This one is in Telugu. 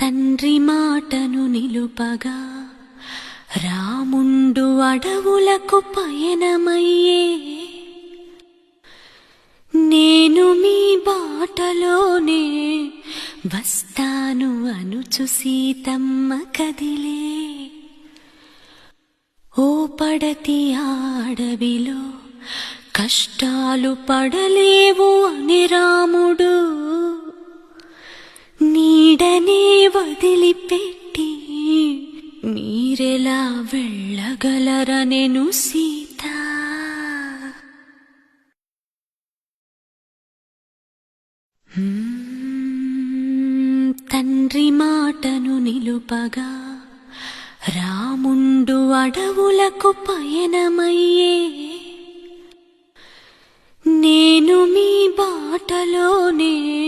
తండ్రి మాటను నిలుపగా రాముండు అడవులకు పయనమయ్యే. నేను మీ బాటలోనే వస్తాను అనుచు సీతమ్మ కదిలే. ఓ పడతి ఆడవిలో కష్టాలు పడలేవు అని నీడనే వదిలిపెట్టి మీరెలా వెళ్ళగలరనెను సీత? తండ్రి మాటను నిలుపగా రాముండు అడవులకు పయనమయ్యే. నేను మీ బాటలోనే